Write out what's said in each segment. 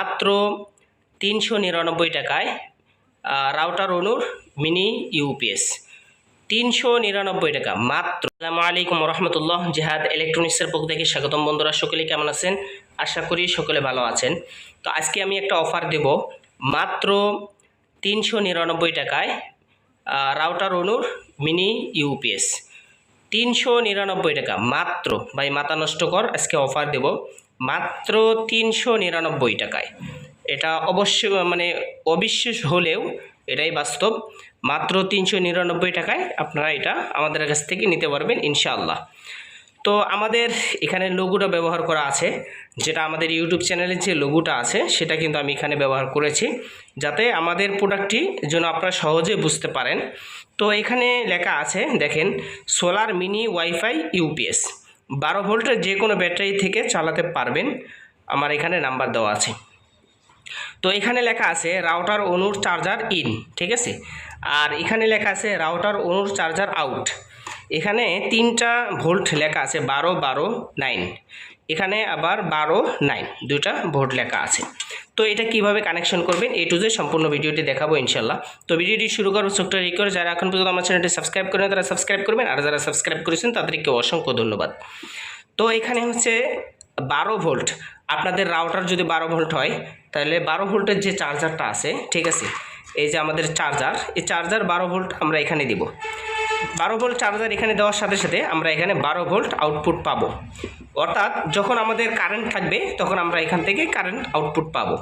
মাত্র তিনশো নিরানব্বই টাকায় রাউটার অনুর মিনি ইউপিএস। তিনশো নিরানব্বই টাকা মাত্র। আসসালামু আলাইকুম রহমতুল্লাহ জেহাদ ইলেকট্রনিক্সের পক্ষ থেকে স্বাগতম বন্ধুরা সকলে কেমন আছেন? আশা করি সকলে ভালো আছেন। তো আজকে আমি একটা অফার দেব। মাত্র তিনশো নিরানব্বই টাকায় রাউটার অনুর মিনি ইউপিএস। তিনশো নিরানব্বই টাকা মাত্র। ভাই, মাথা নষ্ট কর, আজকে অফার দেব। মাত্র তিনশো নিরানব্বই টাকায়। এটা অবশ্য মানে অবিশ্বাস হলেও এটাই বাস্তব। মাত্র তিনশো নিরানব্বই টাকায় আপনারা এটা আমাদের কাছ থেকে নিতে পারবেন ইনশাআল্লাহ। তো আমাদের এখানে লোগোটা ব্যবহার করা আছে, যেটা আমাদের ইউটিউব চ্যানেলের যে লোগোটা আছে, সেটা কিন্তু আমি এখানে ব্যবহার করেছি, যাতে আমাদের প্রোডাক্টটি যেন আপনারা সহজে বুঝতে পারেন। তো এখানে লেখা আছে, দেখেন, সোলার মিনি ওয়াইফাই ইউপিএস। বারো ভোল্টের যে কোনো ব্যাটারি থেকে চালাতে পারবেন। আমার এখানে নাম্বার দেওয়া আছে। তো এখানে লেখা আছে রাউটার অনুর চার্জার ইন, ঠিক আছে? আর এখানে লেখা আছে রাউটার অনুর চার্জার আউট। এখানে তিনটা ভোল্ট লেখা আছে বারো বারো নাইন। এখানে আবার বারো নাইন দুটা ভোট লেখা আছে। তো এটা কীভাবে কানেকশন করবেন? এ টু জে সম্পূর্ণ ভিডিওটি দেখাবো ইনশাল্লাহ তো ভিডিওটি শুরু করব ছোট্ট রিকোয়েস্ট যারা এখন পর্যন্ত আমার চ্যানেলটি সাবস্ক্রাইব করেন, তারা সাবস্ক্রাইব করবেন, আর যারা সাবস্ক্রাইব করেছেন, তাদেরকে অসংখ্য ধন্যবাদ। তো এখানে হচ্ছে বারো ভোল্ট আপনাদের রাউটার যদি বারো ভোল্ট হয়, তাহলে বারো ভোল্টের যে চার্জারটা আছে, ঠিক আছে? এই যে আমাদের চার্জার এই চার্জার বারো ভোল্ট আমরা এখানে দিব। বারো ভোল্ট চার্জার এখানে দেওয়ার সাথে সাথে আমরা এখানে বারো ভোল্ট আউটপুট পাবো। অর্থাৎ যখন আমাদের কারেন্ট থাকবে, তখন আমরা এখান থেকে কারেন্ট আউটপুট পাবো।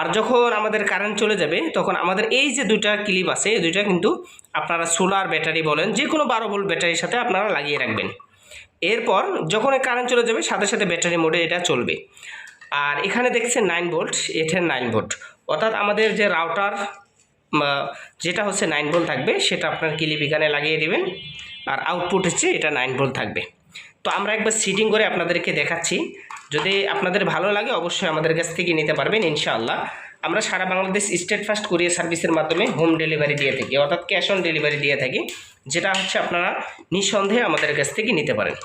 আর যখন আমাদের কারেন্ট চলে যাবে, তখন আমাদের এই যে দুইটা ক্লিপ আছে, এই দুইটা কিন্তু আপনারা সোলার ব্যাটারি বলেন, যে কোনো বারো ভোল্ট ব্যাটারির সাথে আপনারা লাগিয়ে রাখবেন। এরপর যখন কারেন্ট চলে যাবে, সাথে সাথে ব্যাটারি মোডে এটা চলবে। আর এখানে দেখছেন নাইন ভোল্ট এটার নাইন ভোল্ট অর্থাৎ আমাদের যে রাউটার যেটা হচ্ছে নাইন ভোল্ট থাকবে, সেটা আপনার ক্লিপ এখানে লাগিয়ে দেবেন। আর আউটপুট হচ্ছে এটা নাইন ভোল্ট থাকবে। তো আমরা একবার সিটিং করে আপনাদেরকে দেখাচ্ছি। যদি আপনাদের ভালো লাগে, অবশ্যই আমাদের কাছ থেকে নিতে পারবেন, ইনশাআল্লাহ। আমরা সারা বাংলাদেশ স্টেট ফার্স্ট কুরিয়ার সার্ভিসের মাধ্যমে হোম ডেলিভারি দিয়ে থাকি, অর্থাৎ ক্যাশ অন ডেলিভারি দিয়ে থাকি, যেটা হচ্ছে আপনারা নিঃসন্দেহে আমাদের কাছ থেকে নিতে পারেন।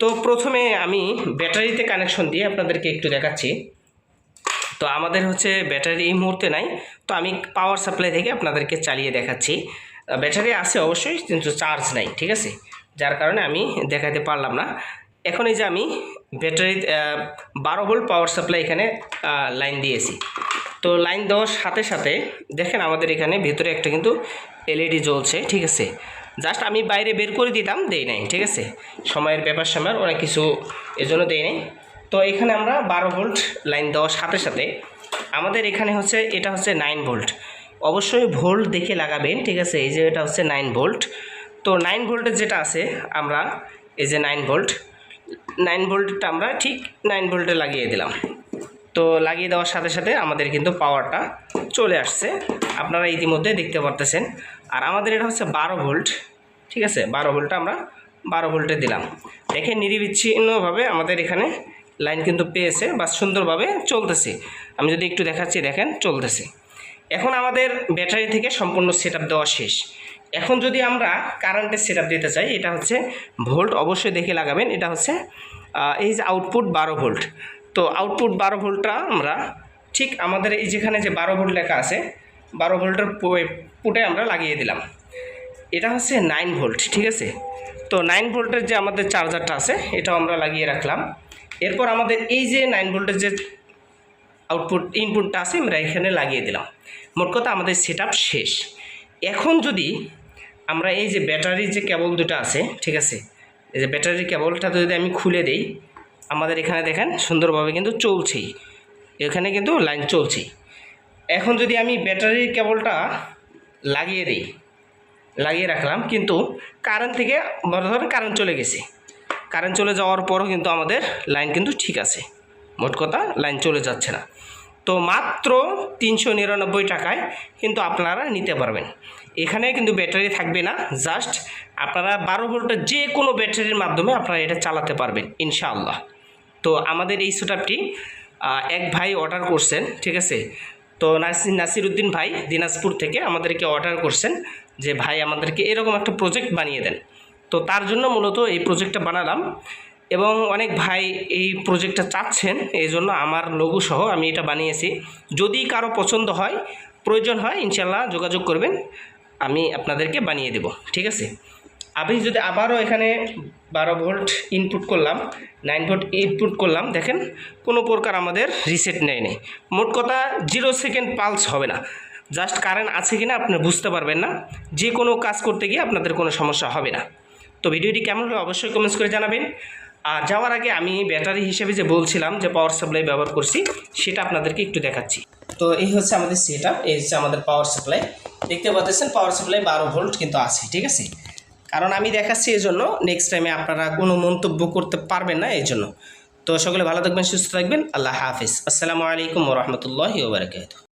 তো প্রথমে আমি ব্যাটারিতে কানেকশন দিয়ে আপনাদেরকে একটু দেখাচ্ছি। তো আমাদের হচ্ছে ব্যাটারি এই মুহূর্তে নাই। তো আমি পাওয়ার সাপ্লাই থেকে আপনাদেরকে চালিয়ে দেখাচ্ছি। ব্যাটারি আছে অবশ্যই, কিন্তু চার্জ নাই, ঠিক আছে? যার কারণে আমি দেখাতে পারলাম না। এখন এই যে আমি ব্যাটারি বারো ভোল্ট পাওয়ার সাপ্লাই এখানে লাইন দিয়েছি। তো লাইন দেওয়ার সাথে সাথে দেখেন আমাদের এখানে ভেতরে একটা কিন্তু এলইডি জ্বলছে, ঠিক আছে? জাস্ট আমি বাইরে বের করে দিতাম, দেই নাই, ঠিক আছে? সময়ের ব্যাপার সময়ের অনেক কিছু এজন্য দেই নাই। তো এখানে আমরা বারো ভোল্ট লাইন দেওয়ার সাথে সাথে। আমাদের এখানে হচ্ছে, এটা হচ্ছে নাইন ভোল্ট। অবশ্যই ভোল্ট দেখে লাগাবেন, ঠিক আছে? এই যে এটা হচ্ছে নাইন ভোল্ট। তো নাইন ভোল্টের যেটা আছে, আমরা এই যে নাইন ভোল্ট, নাইন ভোল্টটা আমরা ঠিক নাইন ভোল্টে লাগিয়ে দিলাম। তো লাগিয়ে দেওয়ার সাথে সাথে আমাদের কিন্তু পাওয়ারটা চলে আসছে। আপনারা ইতিমধ্যে দেখতে পারতেছেন। আর আমাদের এটা হচ্ছে বারো ভোল্ট, ঠিক আছে? বারো ভোল্টটা আমরা বারো ভোল্টে দিলাম। দেখে নিরিবিচ্ছিন্নভাবে আমাদের এখানে লাইন কিন্তু পেয়েছে বা সুন্দরভাবে চলতেছে। আমি যদি একটু দেখাচ্ছি, দেখেন, চলতেছে। এখন আমাদের ব্যাটারি থেকে সম্পূর্ণ সেট দেওয়া শেষ। এখন যদি আমরা কারেন্টের সেট দিতে চাই, এটা হচ্ছে ভোল্ট অবশ্যই দেখে লাগাবেন, এটা হচ্ছে এই যে আউটপুট বারো ভোল্ট তো আউটপুট বারো ভোল্টটা আমরা ঠিক আমাদের এই যেখানে যে বারো ভোল্ট লেখা আছে, বারো ভোল্টের পুটে আমরা লাগিয়ে দিলাম। এটা হচ্ছে নাইন ভোল্ট ঠিক আছে? তো নাইন ভোল্টের যে আমাদের চার্জারটা আছে, এটাও আমরা লাগিয়ে রাখলাম। এরপর আমাদের এই যে নাইন ভোল্টের যে আউটপুট ইনপুটটা আছে, আমরা এখানে লাগিয়ে দিলাম। মোট কথা আমাদের সেট শেষ। এখন যদি আমরা এই যে ব্যাটারির যে কেবল দুটো আছে, ঠিক আছে? এই যে ব্যাটারির কেবলটা যদি আমি খুলে দেই, আমাদের এখানে দেখেন, সুন্দরভাবে কিন্তু চলছেই। এখানে কিন্তু লাইন চলছেই। এখন যদি আমি ব্যাটারির কেবলটা লাগিয়ে দিই, লাগিয়ে রাখলাম, কিন্তু কারেন্ট থেকে ধরেন কারেন্ট চলে গেছে। কারেন্ট চলে যাওয়ার পরও কিন্তু আমাদের লাইন কিন্তু ঠিক আছে। মোট কথা লাইন চলে যাচ্ছে না। তো মাত্র তিনশো নিরানব্বই টাকায় কিন্তু আপনারা নিতে পারবেন। এখানে কিন্তু ব্যাটারি থাকবে না জাস্ট আপনারা বারো ভোল্টের যে কোনো ব্যাটারির মাধ্যমে আপনারা এটা চালাতে পারবেন, ইনশাআল্লাহ। তো আমাদের এই সেটআপটি এক ভাই অর্ডার করছেন, ঠিক আছে? তো নাসির নাসির উদ্দিন ভাই দিনাজপুর থেকে আমাদেরকে অর্ডার করছেন যে, ভাই, আমাদেরকে এরকম একটা প্রজেক্ট বানিয়ে দেন। তো তার জন্য মূলত এই প্রজেক্টটা বানালাম এবং অনেক ভাই এই প্রজেক্টটা চাচ্ছেন, এই জন্য আমার লঘু সহ আমি এটা বানিয়েছি। যদি কারও পছন্দ হয়, প্রয়োজন হয় ইনশাল্লাহ যোগাযোগ করবেন, আমি আপনাদেরকে বানিয়ে দেব, ঠিক আছে? আমি যদি আবারও এখানে বারো ভোল্ট ইনপুট করলাম নাইন ভোল্ট ইনপুট করলাম, দেখেন, কোনো প্রকার আমাদের রিসেট নেয় নেই। মোট কথা জিরো সেকেন্ড পালস হবে না। জাস্ট কারেন্ট আছে কিনা আপনি বুঝতে পারবেন না। যে কোনো কাজ করতে গিয়ে আপনাদের কোনো সমস্যা হবে না। তো ভিডিওটি কেমন হলো অবশ্যই কমেন্টস করে জানাবেন। আর যাওয়ার আগে আমি ব্যাটারি হিসেবে যে বলছিলাম যে পাওয়ার সাপ্লাই ব্যবহার করছি, সেটা আপনাদেরকে একটু দেখাচ্ছি। তো এই হচ্ছে আমাদের সেট এই হচ্ছে আমাদের পাওয়ার সাপ্লাই দেখতে পাচ্ছেন পাওয়ার সাপ্লাই বারো ভোল্ট কিন্তু আছে, ঠিক আছে? কারণ আমি দেখাচ্ছি এই জন্য নেক্সট টাইমে আপনারা কোনো মন্তব্য করতে পারবেন না এই জন্য। তো সকলে ভালো থাকবেন, সুস্থ থাকবেন, আল্লাহ হাফিজ। আসসালামু আলাইকুম রহমতুল্লাহি ওবরাকাত